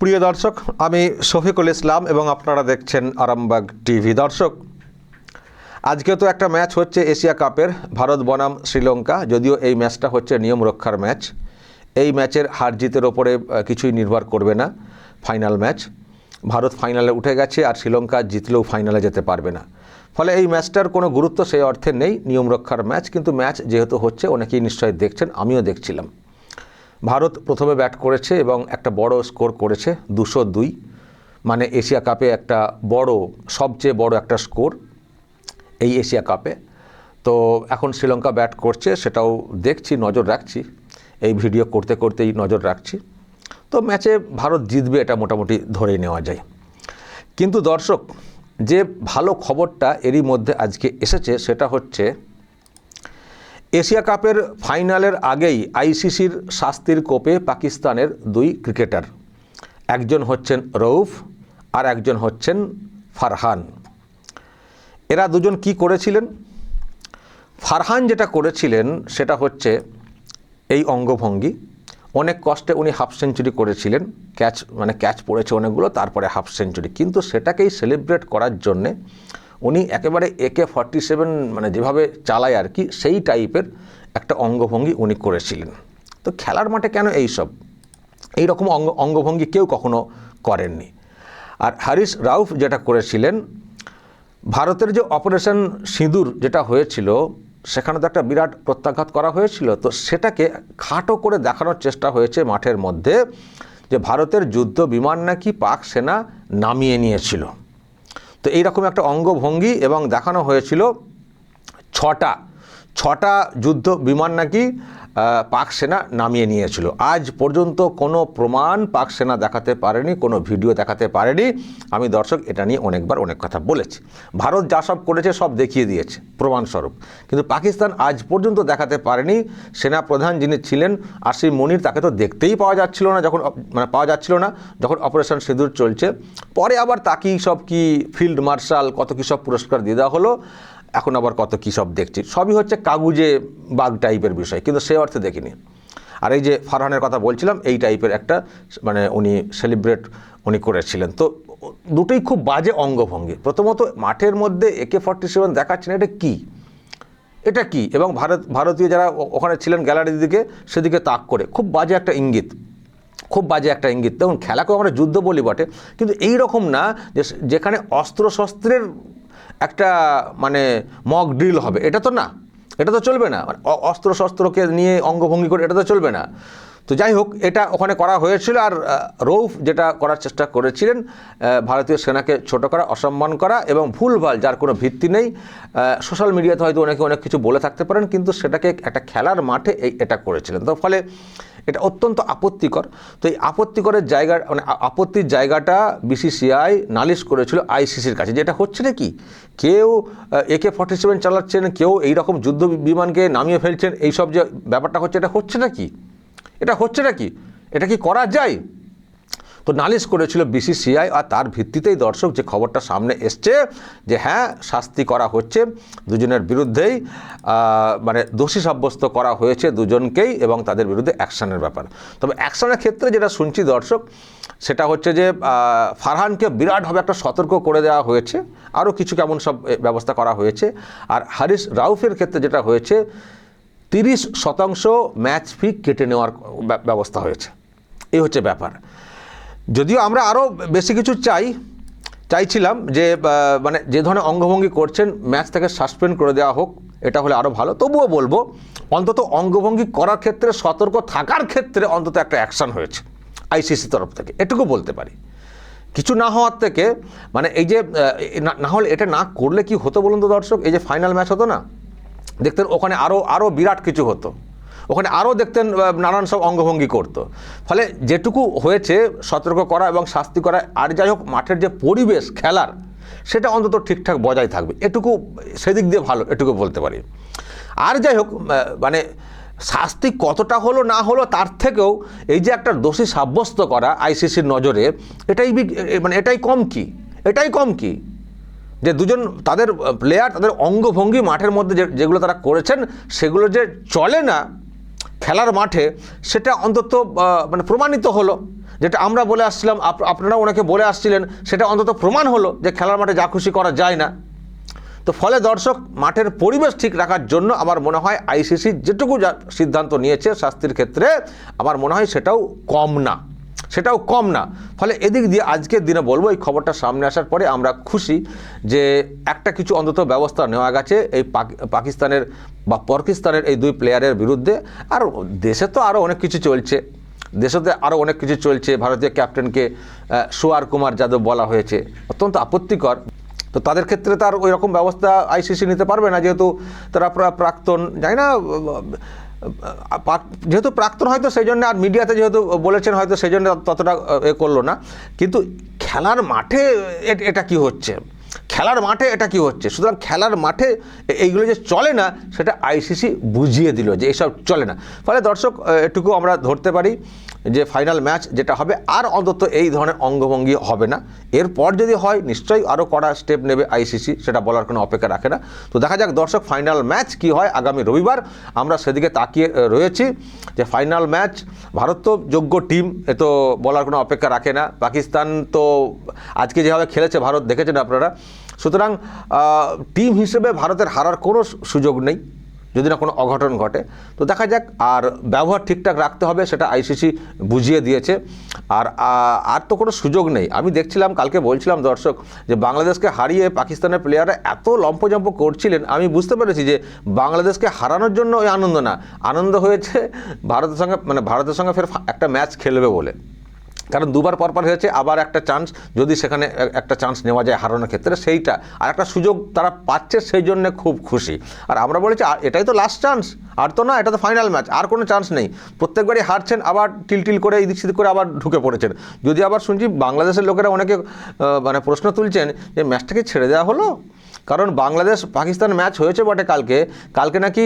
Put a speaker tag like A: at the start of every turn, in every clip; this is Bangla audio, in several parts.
A: প্রিয় দর্শক, আমি শফিকুল ইসলাম এবং আপনারা দেখছেন আরামবাগ টিভি। দর্শক, আজকে তো একটা ম্যাচ হচ্ছে এশিয়া কাপের, ভারত বনাম শ্রীলঙ্কা, যদিও এই ম্যাচটা হচ্ছে নিয়ম রক্ষার ম্যাচ। এই ম্যাচের হার জিতের ওপরে কিছুই নির্ভর করবে না ফাইনাল ম্যাচ। ভারত ফাইনালে উঠে গেছে আর শ্রীলঙ্কা জিতলেও ফাইনালে যেতে পারবে না। ফলে এই ম্যাচটার কোনো গুরুত্ব সেই অর্থে নেই, নিয়ম রক্ষার ম্যাচ। কিন্তু ম্যাচ যেহেতু হচ্ছে, অনেকেই নিশ্চয়ই দেখছেন, আমিও দেখছিলাম। ভারত প্রথমে ব্যাট করেছে এবং একটা বড় স্কোর করেছে দুশো দুই। মানে এশিয়া কাপে একটা বড়, সবচেয়ে বড় একটা স্কোর এই এশিয়া কাপে। তো এখন শ্রীলঙ্কা ব্যাট করছে, সেটাও দেখছি, নজর রাখছি। এই ভিডিও করতে করতেই নজর রাখছি। তো ম্যাচে ভারত জিতবে এটা মোটামুটি ধরেই নেওয়া যায়। কিন্তু দর্শক, যে ভালো খবরটা এরই মধ্যে আজকে এসেছে, সেটা হচ্ছে এশিয়া কাপের ফাইনালের আগেই আইসিসির শাস্তির কোপে পাকিস্তানের দুই ক্রিকেটার। একজন হচ্ছেন রৌফ আর একজন হচ্ছেন ফারহান। এরা দুজন কি করেছিলেন? ফারহান যেটা করেছিলেন সেটা হচ্ছে এই অঙ্গভঙ্গি। অনেক কষ্টে উনি হাফ সেঞ্চুরি করেছিলেন। ক্যাচ মানে ক্যাচ পড়েছে অনেকগুলো, তারপরে হাফ সেঞ্চুরি। কিন্তু সেটাকেই সেলিব্রেট করার জন্যে উনি একেবারে একে ফর্টি সেভেন মানে যেভাবে চালায় আর কি, সেই টাইপের একটা অঙ্গভঙ্গি উনি করেছিলেন। তো খেলার মাঠে কেন এই সব এই রকম অঙ্গ, অঙ্গভঙ্গি কেউ কখনো করেননি। আর হারিস রাউফ যেটা করেছিলেন, ভারতের যে অপারেশন সিঁদুর যেটা হয়েছিল, সেখানে তো একটা বিরাট প্রত্যাঘাত করা হয়েছিল, তো সেটাকে খাটো করে দেখানোর চেষ্টা হয়েছে মাঠের মধ্যে যে ভারতের যুদ্ধ বিমান নাকি পাক সেনা নামিয়ে নিয়েছিল। তো এইরকম একটা অঙ্গভঙ্গি এবং দেখানো হয়েছিল ছটা ছটা যুদ্ধ বিমান নাকি পাক সেনা নামিয়ে নিয়েছিল। আজ পর্যন্ত কোনো প্রমাণ পাক সেনা দেখাতে পারেনি, কোনো ভিডিও দেখাতে পারেনি। আমি দর্শক, এটা নিয়ে অনেকবার অনেক কথা বলেছি। ভারত যা সব করেছে, সব দেখিয়ে দিয়েছে, প্রমাণস্বরূপ। কিন্তু পাকিস্তান আজ পর্যন্ত দেখাতে পারেনি। সেনা প্রধান যিনি ছিলেন আসিম মনির, তাকে তো দেখতেই পাওয়া যাচ্ছিল না যখন মানে পাওয়া যাচ্ছিল না যখন অপারেশন সিঁদুর চলছে। পরে আবার তাকেই সব কি, ফিল্ড মার্শাল কত কী সব পুরস্কার দিয়ে দেওয়া হলো। এখন আবার কত কী সব দেখছি। সবই হচ্ছে কাগুজে বাগ টাইপের বিষয়, কিন্তু সে অর্থে দেখিনি। আর এই যে ফারহানের কথা বলছিলাম, এই টাইপের একটা মানে উনি সেলিব্রেট উনি করেছিলেন। তো দুটোই খুব বাজে অঙ্গভঙ্গি। প্রথমত মাঠের মধ্যে একে ফর্টি সেভেন দেখাচ্ছেন, এটা কী? এটা কি? এবং ভারত, ভারতীয় যারা ওখানে ছিলেন গ্যালারির দিকে, সেদিকে তাক করে। খুব বাজে একটা ইঙ্গিত। খুব বাজে একটা ইঙ্গিত। দেখুন, খেলাকেও আমরা যুদ্ধ বলি বটে, কিন্তু এই রকম না যে, যেখানে অস্ত্রশস্ত্রের একটা মানে মক ড্রিল হবে। এটা তো না, এটা তো চলবে না। অস্ত্র শস্ত্রকে নিয়ে অঙ্গভঙ্গি করে, এটা তো চলবে না। তো যাই হোক এটা ওখানে করা হয়েছিল আর রৌফ যেটা করার চেষ্টা করেছিলেন ভারতীয় সেনাকে ছোট করা, অসম্মান করা এবং ভুলভাল, যার কোনো ভিত্তি নেই সোশ্যাল মিডিয়াতে হয়তো অনেকে অনেক কিছু বলে থাকতে পারেন, কিন্তু সেটাকে একটা খেলার মাঠে এই, এটা করেছিলেন। তো ফলে এটা অত্যন্ত আপত্তিকর। তো এই আপত্তিকরের জায়গা মানে আপত্তির জায়গাটা বিসিসিআই নালিশ করেছিল আইসিসির কাছে। যেটা হচ্ছে না কি কেউ একে ফর্টি সেভেন চালাচ্ছেন, কেউ এইরকম যুদ্ধ বিমানকে নামিয়ে ফেলছেন, এইসব যে ব্যাপারটা হচ্ছে, এটা হচ্ছে নাকি? এটা হচ্ছে নাকি এটা কি করা যায়? তো নালিশ করেছিল বিসিসিআই আর তার ভিত্তিতেই দর্শক যে খবরটা সামনে এসছে যে হ্যাঁ শাস্তি করা হচ্ছে, দুজনের বিরুদ্ধেই মানে দোষী সাব্যস্ত করা হয়েছে দুজনকেই এবং তাদের বিরুদ্ধে অ্যাকশনের ব্যাপার। তবে অ্যাকশনের ক্ষেত্রে যেটা শুনছি দর্শক, সেটা হচ্ছে যে ফারহানকে বিরাটভাবে একটা সতর্ক করে দেওয়া হয়েছে। আরও কিছু কেমন সব ব্যবস্থা করা হয়েছে। আর হারিস রাউফের ক্ষেত্রে যেটা হয়েছে তিরিশ শতাংশ ম্যাচ ফি কেটে নেওয়ার ব্যবস্থা হয়েছে। এই হচ্ছে ব্যাপার। যদিও আমরা আরও বেশি কিছু চাই, চাইছিলাম যে মানে যে ধরনের অঙ্গভঙ্গি করছেন, ম্যাচ থেকে সাসপেন্ড করে দেওয়া হোক, এটা হলে আরও ভালো। তবুও বলব, অন্তত অঙ্গভঙ্গি করার ক্ষেত্রে, সতর্ক থাকার ক্ষেত্রে অন্তত একটা অ্যাকশন হয়েছে, আইসিসি তরফ থেকে। এটুকু বলতে পারি। কিছু না হওয়ার থেকে মানে এই যে না- হলে এটা না করলে কি হতো বলুন তো দর্শক? এই যে ফাইনাল ম্যাচ হতো না? দেখতেন ওখানে আরও আরও বিরাট কিছু হতো। ওখানে আরও দেখতেন নানান সব অঙ্গভঙ্গি করতো। ফলে যেটুকু হয়েছে সতর্ক করা এবং শাস্তি করা, আর যাই হোক মাঠের যে পরিবেশ খেলার, সেটা অন্তত ঠিকঠাক বজায় থাকবে। এটুকু সেদিক দিয়ে ভালো, এটুকু বলতে পারি। আর যাই হোক মানে শাস্তি কতটা হলো না হলো তার থেকেও এই যে একটা দোষী সাব্যস্ত করা আইসিসির নজরে, এটাই মানে এটাই কম কি? এটাই কম কি? যে দুজন তাদের প্লেয়ার তাদের অঙ্গভঙ্গি মাঠের মধ্যে যেগুলো তারা করেছেন, সেগুলো যে চলে না খেলার মাঠে, সেটা অন্তত মানে প্রমাণিত হলো। যেটা আমরা বলে আসছিলাম, আপ- আপনারা ওনাকে বলে আসছিলেন, সেটা অন্তত প্রমাণ হলো যে খেলার মাঠে যা খুশি করা যায় না। তো ফলে দর্শক, মাঠের পরিবেশ ঠিক রাখার জন্য আমার মনে হয় আইসিসি যেটুকু সিদ্ধান্ত নিয়েছে শাস্তির ক্ষেত্রে, আমার মনে হয় সেটাও কম না। সেটাও কম না। ফলে এদিক দিয়ে আজকের দিনে বলব, এই খবরটা সামনে আসার পরে আমরা খুশি যে একটা কিছু অন্তত ব্যবস্থা নেওয়া গেছে। এই পাক- পাকিস্তানের বা পাকিস্তানের এই দুই প্লেয়ারের বিরুদ্ধে। আর দেশে তো আরও অনেক কিছু চলছে। দেশেতে আরও অনেক কিছু চলছে। ভারতীয় ক্যাপ্টেনকে সোয়ার কুমার যাদব বলা হয়েছে। অত্যন্ত আপত্তিকর। তো তাদের ক্ষেত্রে তার ওই রকম ব্যবস্থা আইসিসি নিতে পারবে না, যেহেতু তারা প্রা- প্রাক্তন, জানি না যেহেতু প্রাক্তন হয়তো সেই জন্য আর মিডিয়াতে যেহেতু বলেছেন, হয়তো সেই জন্য ততটা, এ করল না। কিন্তু খেলার মাঠে এটা কি হচ্ছে? খেলার মাঠে এটা কি হচ্ছে? সুতরাং খেলার মাঠে এইগুলো যে চলে না, সেটা আইসিসি বুঝিয়ে দিল যে এসব চলে না। ফলে দর্শক, এটুকু আমরা ধরতে পারি। যে ফাইনাল ম্যাচ যেটা হবে, আর অন্তত এই ধরনের অঙ্গভঙ্গি হবে না। এরপর যদি হয়, নিশ্চয়ই আরও কড়া স্টেপ নেবে আইসিসি সেটা বলার কোনো অপেক্ষা রাখে না। তো দেখা যাক দর্শক ফাইনাল ম্যাচ কি হয় আগামী রবিবার। আমরা সেদিকে তাকিয়ে রয়েছি যে ফাইনাল ম্যাচ ভারত তো যোগ্য টিম এ তো বলার কোনো অপেক্ষা রাখে না। পাকিস্তান তো আজকে যেভাবে খেলেছে, ভারত দেখেছেন আপনারা। সুতরাং টিম হিসেবে ভারতের হারার কোনো সুযোগ নেই। যদি না কোনো অঘটন ঘটে। তো দেখা যাক, আর ব্যবহার ঠিকঠাক রাখতে হবে সেটা আইসিসি বুঝিয়ে দিয়েছে। আর আর তো কোনো সুযোগ নেই। আমি দেখছিলাম, কালকে বলছিলাম দর্শক যে বাংলাদেশকে হারিয়ে পাকিস্তানের প্লেয়াররা এত লম্পজম্প করছিলেন, আমি বুঝতে পেরেছি যে বাংলাদেশকে হারানোর জন্য ওই আনন্দ না। আনন্দ হয়েছে ভারতের সঙ্গে মানে ভারতের সঙ্গে ফের একটা ম্যাচ খেলবে বলে। কারণ দুবার পরপর হয়েছে, আবার একটা চান্স যদি সেখানে একটা চান্স নেওয়া যায় হারানোর ক্ষেত্রে, সেইটা। আর একটা সুযোগ তারা পাচ্ছে সেই জন্য খুব খুশি। আর আমরা বলেছি "আ- এটাই তো লাস্ট চান্স আর তো না, এটা তো ফাইনাল ম্যাচ আর কোনো চান্স নেই। প্রত্যেকবারই হারছেন, আবার টিল টিল করে, এই দিক সেদিক করে আবার ঢুকে পড়েছেন। যদি আবার শুনছি, বাংলাদেশের লোকেরা অনেকে মানে প্রশ্ন তুলছেন যে ম্যাচটাকে ছেড়ে দেওয়া হলো? কারণ বাংলাদেশ পাকিস্তান ম্যাচ হয়েছে বটে কালকে। কালকে নাকি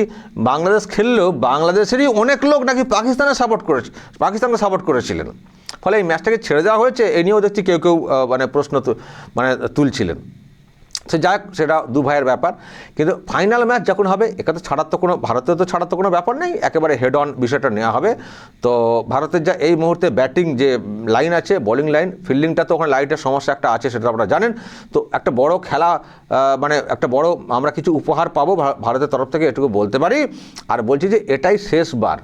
A: বাংলাদেশ খেললেও বাংলাদেশেরই অনেক লোক নাকি পাকিস্তানে সাপোর্ট করেছে, পাকিস্তানকে সাপোর্ট করেছিলেন। ফলে এই ম্যাচটাকে ছেড়ে দেওয়া হয়েছে, এ নিয়েও দেখছি কেউ কেউ মানে প্রশ্ন মানে তুলছিলেন। সে যাক, সেটা দু ভাইয়ের ব্যাপার। কিন্তু ফাইনাল ম্যাচ যখন হবে এখানে ছাড়ার তো কোনো, ভারতের তো ছাড়ার তো কোনো ব্যাপার নেই, একেবারে হেড অন বিষয়টা নেওয়া হবে। তো ভারতের যা এই মুহূর্তে ব্যাটিং যে লাইন আছে বোলিং লাইন ফিল্ডিংটা তো ওখানে লাইটের সমস্যা একটা আছে, সেটা আপনারা জানেন। তো একটা বড় খেলা মানে একটা বড় আমরা কিছু উপহার পাবো ভারতের তরফ থেকে, এটুকু বলতে পারি। আর বলছি যে এটাই শেষবার।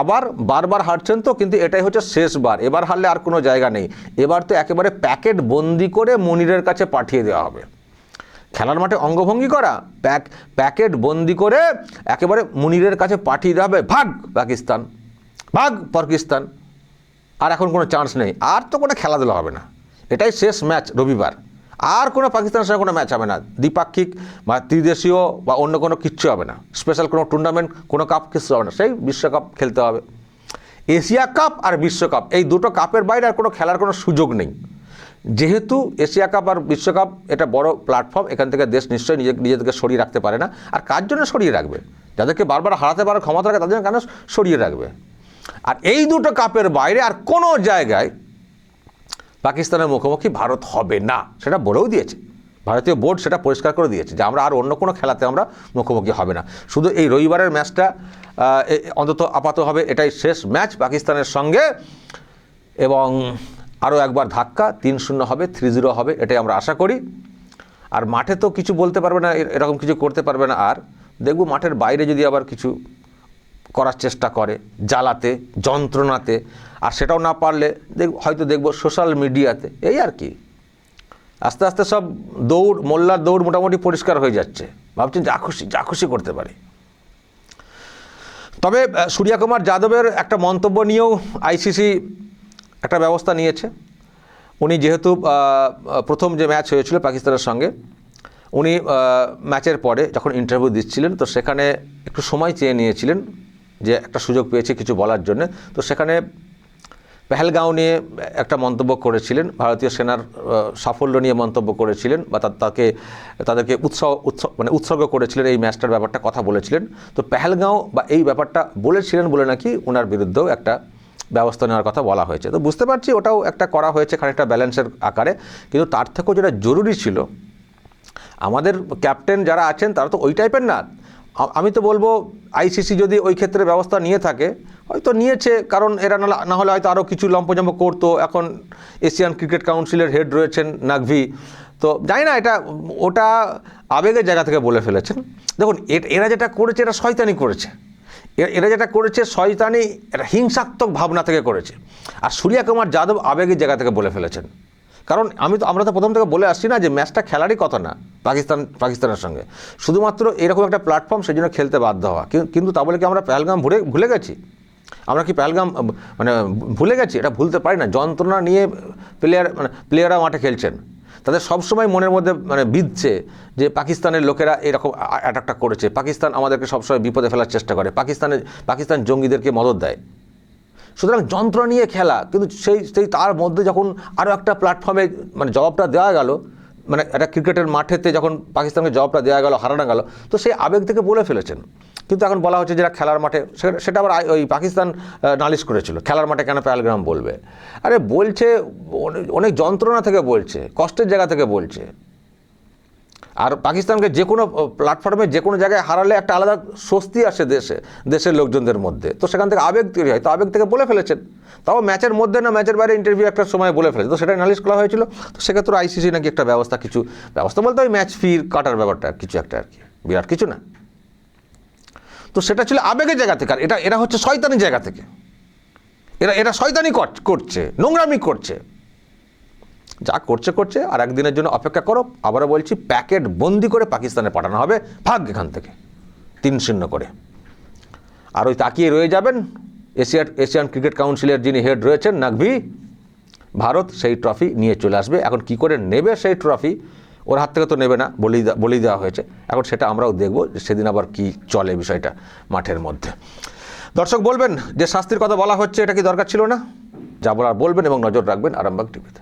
A: আবার বারবার হারছেন তো, কিন্তু এটাই হচ্ছে শেষবার। এবার হারলে আর কোনো জায়গা নেই। এবার তো একেবারে প্যাকেট বন্দি করে মনিরের কাছে পাঠিয়ে দেওয়া হবে। খেলার মাঠে অঙ্গভঙ্গি করা, প্যাক, প্যাকেট বন্দি করে একেবারে মুনিরের কাছে পাঠিয়ে দেওয়া হবে, ভাগ পাকিস্তান ভাগ পাকিস্তান। আর এখন কোনো চান্স নেই। আর তো কোনো খেলাধুলা হবে না। এটাই শেষ ম্যাচ রবিবার। আর কোনো পাকিস্তানের সঙ্গে কোনো ম্যাচ হবে না। দ্বিপাক্ষিক বা ত্রিদেশীয় বা অন্য কোনো কিচ্ছু হবে না। স্পেশাল কোনো টুর্নামেন্ট কোনো কাপ কিচ্ছু হবে না। সেই বিশ্বকাপ খেলতে হবে। এশিয়া কাপ আর বিশ্বকাপ, এই দুটো কাপের বাইরে আর কোনো খেলার কোনো সুযোগ নেই। যেহেতু এশিয়া কাপ আর বিশ্বকাপ এটা বড় প্ল্যাটফর্ম এখান থেকে দেশ নিশ্চয়ই নিজে নিজেদেরকে সরিয়ে রাখতে পারে না। আর কার জন্য সরিয়ে রাখবে? যাদেরকে বারবার হারাতে পারার ক্ষমতা রাখে, তাদের জন্য কেন সরিয়ে রাখবে? আর এই দুটো কাপের বাইরে আর কোনো জায়গায় পাকিস্তানের মুখোমুখি ভারত হবে না। সেটা বলেও দিয়েছে। ভারতীয় বোর্ড সেটা পরিষ্কার করে দিয়েছে যে আমরা আর অন্য কোনো খেলাতে আমরা মুখোমুখি হবে না। শুধু এই রবিবারের ম্যাচটা অন্তত আপাতত হবে এটাই শেষ ম্যাচ পাকিস্তানের সঙ্গে এবং আরও একবার ধাক্কা তিন শূন্য হবে থ্রি জিরো হবে এটাই আমরা আশা করি। আর মাঠে তো কিছু বলতে পারবে না এরকম কিছু করতে পারবে না। আর দেখব মাঠের বাইরে যদি আবার কিছু করার চেষ্টা করে জ্বালাতে যন্ত্রণাতে আর সেটাও না পারলে দেখ হয়তো দেখব সোশ্যাল মিডিয়াতে এই আর কি। আস্তে আস্তে সব দৌড় মোল্লার দৌড় মোটামুটি পরিষ্কার হয়ে যাচ্ছে। ভাবছেন যা খুশি যা খুশি করতে পারি। তবে আহ, সূর্যা কুমার যাদবের একটা মন্তব্য নিয়েও আইসিসি একটা ব্যবস্থা নিয়েছে। উনি যেহেতু প্রথম যে ম্যাচ হয়েছিল পাকিস্তানের সঙ্গে, উনি ম্যাচের পরে যখন ইন্টারভিউ দিচ্ছিলেন, তো সেখানে একটু সময় চেয়ে নিয়েছিলেন যে একটা সুযোগ পেয়েছে কিছু বলার জন্য। তো সেখানে পেহেলগাঁও নিয়ে একটা মন্তব্য করেছিলেন, ভারতীয় সেনার সাফল্য নিয়ে মন্তব্য করেছিলেন বা তাকে, তাদেরকে উৎসাহ উৎস মানে উৎসর্গ করেছিলেন এই ম্যাচটার ব্যাপারটা কথা বলেছিলেন। তো পেহেলগাঁও বা এই ব্যাপারটা বলেছিলেন বলে নাকি ওনার বিরুদ্ধেও একটা ব্যবস্থা নেওয়ার কথা বলা হয়েছে। তো বুঝতে পারছি ওটাও একটা করা হয়েছে খানিকটা ব্যালেন্সের আকারে, কিন্তু তার থেকেও যেটা জরুরি ছিল, আমাদের ক্যাপ্টেন যারা আছেন তারা তো ওই টাইপের না। আমি তো বলব আইসিসি যদি ওই ক্ষেত্রে ব্যবস্থা নিয়ে থাকে, হয়তো নিয়েছে, কারণ এরা না হলে হয়তো আরও কিছু লম্পজম্প করতো। এখন এশিয়ান ক্রিকেট কাউন্সিলের হেড রয়েছেন নাগভি। তো জানি না, এটা ওটা আবেগের জায়গা থেকে বলে ফেলেছেন। দেখুন এরা যেটা করেছে এরা শয়তানি করেছে। এরা যেটা করেছে শয়তানি এটা হিংসাত্মক ভাবনা থেকে করেছে। আর সূর্যা কুমার যাদব আবেগের জায়গা থেকে বলে ফেলেছেন। কারণ আমি তো আমরা তো প্রথম থেকে বলে আসছি না যে ম্যাচটা খেলারই কথা না, পাকিস্তান পাকিস্তানের সঙ্গে। শুধুমাত্র এরকম একটা প্ল্যাটফর্ম সেই জন্য খেলতে বাধ্য হওয়া। কিন্তু তা বলে কি আমরা পেহেলগাম ভুলে ভুলে গেছি? আমরা কি পেহেলগাম মানে ভুলে গেছি? এটা ভুলতে পারি না। যন্ত্রণা নিয়ে প্লেয়ার মানে প্লেয়াররা মাঠে খেলছেন। তাদের সবসময় মনের মধ্যে মানে বিধছে যে পাকিস্তানের লোকেরা এরকম অ্যাটাকটা করেছে। পাকিস্তান আমাদেরকে সবসময় বিপদে ফেলার চেষ্টা করে। পাকিস্তানের, পাকিস্তান জঙ্গিদেরকে মদত দেয়। সুতরাং যন্ত্র নিয়ে খেলা, কিন্তু সেই সেই তার মধ্যে যখন আরও একটা প্ল্যাটফর্মে মানে জবাবটা দেওয়া গেল মানে একটা ক্রিকেটের মাঠেতে যখন পাকিস্তানকে জবাবটা দেওয়া গেল, হারানো গেল, তো সেই আবেগ থেকে বলে ফেলেছেন। কিন্তু এখন বলা হচ্ছে যেটা খেলার মাঠে, সেটা- আবার ওই পাকিস্তান নালিশ করেছিল। খেলার মাঠে কেন প্যালগ্রাম বলবে? আরে বলছে অনেক- যন্ত্রণা থেকে বলছে, কষ্টের জায়গা থেকে বলছে। আর পাকিস্তানকে যে কোনো প্ল্যাটফর্মে যে কোনো জায়গায় হারালে একটা আলাদা স্বস্তি আসে দেশে, দেশের লোকজনদের মধ্যে। তো সেখান থেকে আবেগ তৈরি হয়। তো আবেগ থেকে বলে ফেলেছেন। তাও ম্যাচের মধ্যে না, ম্যাচের বাইরে ইন্টারভিউ একটা সময় বলে ফেলেছে। তো সেটা নালিশ করা হয়েছিল। তো সেক্ষেত্রে আইসিসি নাকি একটা ব্যবস্থা, কিছু ব্যবস্থা বলতে ওই ম্যাচ ফির কাটার ব্যাপারটা, কিছু একটা আর কি। বিরাট কিছু না। তো সেটা ছিল আবেগের জায়গা থেকে, আর এটা এরা হচ্ছে শয়তানি জায়গা থেকে। এরা এরা শয়তানি কর- করছে, নোংরামি করছে। যা করছে করছে, আর একদিনের জন্য অপেক্ষা করো, আবারও বলছি, প্যাকেট বন্দি করে পাকিস্তানে পাঠানো হবে, ভাগ এখান থেকে, তিন শূন্য করে। আর ওই তাকিয়ে রয়ে যাবেন এশিয়ার, এশিয়ান ক্রিকেট কাউন্সিলের যিনি হেড রয়েছেন নাকভি ভারত সেই ট্রফি নিয়ে চলে আসবে। এখন কি করে নেবে সেই ট্রফি? ওর হাত থেকে তো নেবে না বলি বলি দেওয়া হয়েছে। এখন সেটা আমরাও দেখব সেদিন আবার কি চলে বিষয়টা মাঠের মধ্যে। দর্শক বলবেন যে শাস্তির কথা বলা হচ্ছে, এটা কি দরকার ছিল না? যা বলার বলবেন এবং নজর রাখবেন আরামবাগ টিভিতে।